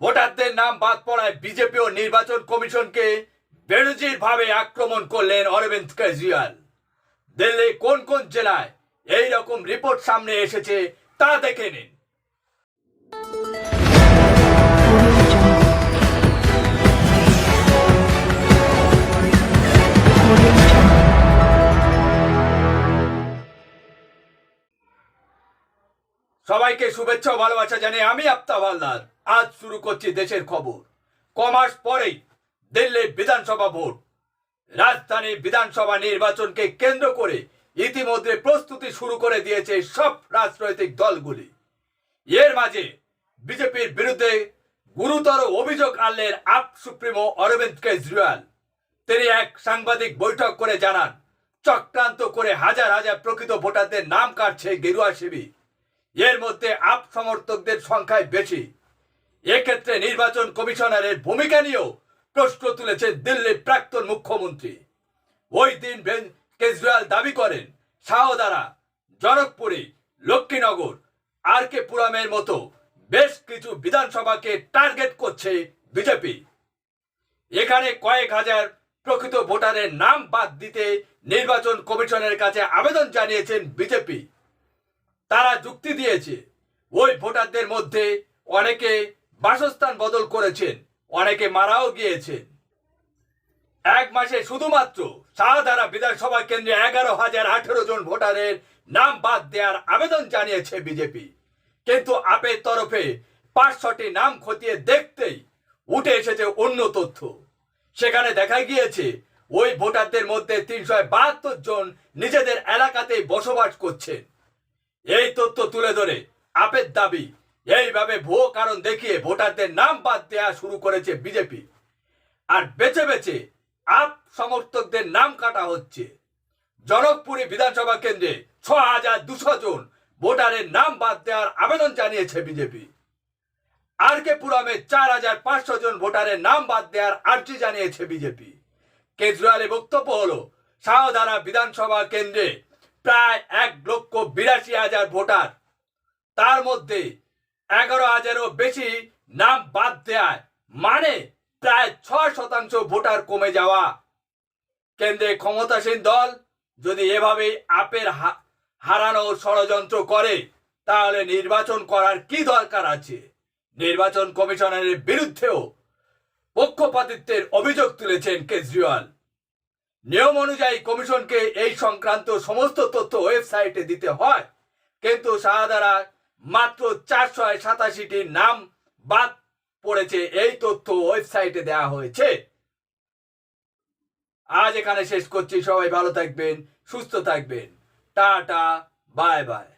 ভোটারদের নাম বাদ পড়ায় বিজেপি ও নির্বাচন কমিশনকে বেনজির ভাবে আক্রমণ করলেন অরবিন্দ কেজরিওয়াল। দিল্লি কোন কোন জেলায় এই রকম রিপোর্ট সামনে এসেছে তা দেখে নিন। সবাইকে শুভেচ্ছা ও ভালোবাসা জানিয়ে আমি আপ্তা হালদার। আজ শুরু করছি দেশের খবর। কমাস পরেই দিল্লির বিধানসভা ভোট। রাজধানী বিধানসভা নির্বাচনকে কেন্দ্র করে ইতিমধ্যে প্রস্তুতি শুরু করে দিয়েছে সব রাজনৈতিক দলগুলি। এর মাঝে বিজেপির বিরুদ্ধে গুরুতর অভিযোগ আনলেন আপ সুপ্রিমো অরবিন্দ কেজরিওয়াল। তিনি এক সাংবাদিক বৈঠক করে জানান, চক্রান্ত করে হাজার হাজার প্রকৃত ভোটারদের নাম কাটছে গেরুয়া শিবির। এর মধ্যে আপ সমর্থকদের সংখ্যায় বেশি। এক্ষেত্রে নির্বাচন কমিশনারের ভূমিকা নিয়েও প্রশ্ন তুলেছেন দিল্লির প্রাক্তন মুখ্যমন্ত্রী। ওই দিন কেজরিওয়াল দাবি করেন শাহদারা জনকপুরী, লক্ষ্মীনগর আর কে পুরামের মতো বেশ কিছু বিধানসভাকে টার্গেট করছে বিজেপি। এখানে কয়েক হাজার প্রকৃত ভোটারের নাম বাদ দিতে নির্বাচন কমিশনের কাছে আবেদন জানিয়েছেন বিজেপি। তারা যুক্তি দিয়েছে। ওই ভোটারদের মধ্যে অনেকে বাসস্থান বদল করেছেন, অনেকে মারাও গিয়েছেন। এক মাসে শুধুমাত্র শাহদারা বিধানসভা কেন্দ্রে এগারো হাজার আঠেরো জন ভোটারের নাম বাদ দেওয়ার আবেদন জানিয়েছে বিজেপি। কিন্তু আপের তরফে পাঁচশোটি নাম খতিয়ে দেখতেই উঠে এসেছে অন্য তথ্য। সেখানে দেখা গিয়েছে, ওই ভোটারদের মধ্যে তিনশো বাহাত্তর জন নিজেদের এলাকাতেই বসবাস করছেন। এই তথ্য তুলে ধরে। আপের দাবি, এইভাবে ভুয়ো কারণ দেখিয়ে ভোটারদের নাম বাদ দেওয়া শুরু করেছে বিজেপি। আর বেছে বেছে আপ সমর্থকদের নাম কাটা হচ্ছে। জনকপুরী বিধানসভা কেন্দ্রে ছ হাজার দুশো জন ভোটারের নাম বাদ দেওয়ার আবেদন জানিয়েছে বিজেপি। আর কে পুরামে চার হাজার পাঁচশো জন ভোটারের নাম বাদ দেওয়ার আর্জি জানিয়েছে বিজেপি। কেজরিওয়ালের বক্তব্য হলো শাহদারা বিধানসভা কেন্দ্রে প্রায় এক লক্ষ বিরাশি হাজার ভোটার। তার মধ্যে এগারো হাজারও বেশি নাম বাদ দেয় মানে প্রায় ছয় শতাংশ ভোটার কমে যাওয়া। কেন্দ্রে ক্ষমতাসীন দল যদি এভাবে আপের হারানো ষড়যন্ত্র করে, তাহলে নির্বাচন করার কি দরকার আছে? নির্বাচন কমিশনারের বিরুদ্ধেও পক্ষপাতিত্বের অভিযোগ তুলেছেন কেজরিওয়াল। নিয়ম অনুযায়ী কমিশনকে এই সংক্রান্ত সমস্ত তথ্য ওয়েবসাইটে দিতে হয়। কিন্তু শাহাদারা মাত্র চারশো সাতাশিটির নাম বাদ পড়েছে, এই তথ্য ওয়েবসাইটে দেয়া হয়েছে। আজ এখানে শেষ করছি। সবাই ভালো থাকবেন, সুস্থ থাকবেন। Tata, bye bye.